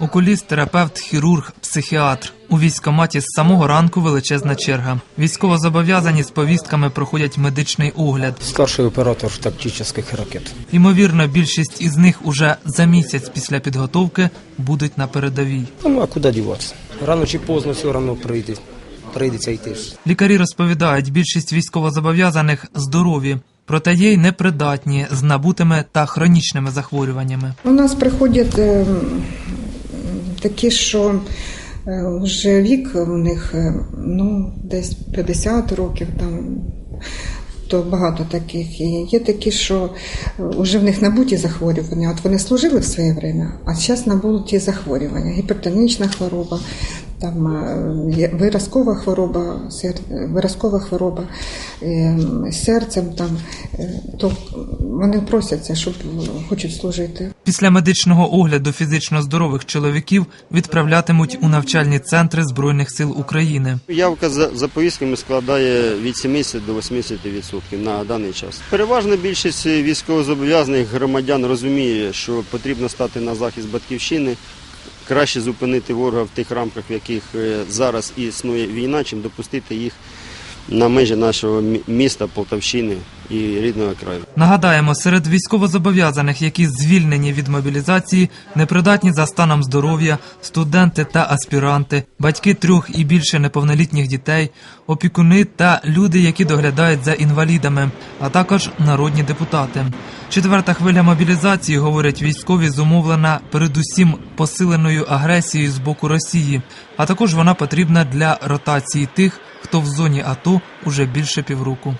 Окуліст, терапевт, хірург, психіатр. У військкоматі з самого ранку величезна черга. Військовозобов'язані з повістками проходять медичний огляд. Старший оператор тактических ракет. Ймовірно, більшість із них уже за місяць після підготовки будуть на передовій. Ну а куди діватися? Рано чи поздно все одно прийде. Прийдеться йти. Лікарі розповідають, більшість військовозобов'язаних здорові, проте є й непридатні з набутими та хронічними захворюваннями. У нас приходять е, такі, що е, вже вік у них е, ну, десь 50 років, там, то багато таких. І є такі, що вже в них набуті захворювання. От вони служили в своє время, а зараз набуті захворювання. Гіпертонічна хвороба, там, е, є виразкова хвороба, сер- виразкова хвороба е, з серцем, там, е, то вони просяться, щоб хочуть служити. Після медичного огляду фізично здорових чоловіків відправлятимуть у навчальні центри Збройних сил України. Явка за, за повістками складає від 70 до 80% на даний час. Переважна більшість військовозобов'язаних громадян розуміє, що потрібно стати на захист батьківщини, краще зупинити ворога в тих рамках, в яких е, зараз існує війна, чим допустити їх на межі нашого міста, Полтавщини і рідного краю. Нагадаємо, серед військовозобов'язаних, які звільнені від мобілізації, непридатні за станом здоров'я, студенти та аспіранти, батьки трьох і більше неповнолітніх дітей, опікуни та люди, які доглядають за інвалідами, а також народні депутати. Четверта хвиля мобілізації, говорять військові, зумовлена передусім посиленою агресією з боку Росії, а також вона потрібна для ротації тих, хто в зоні АТО уже більше півроку.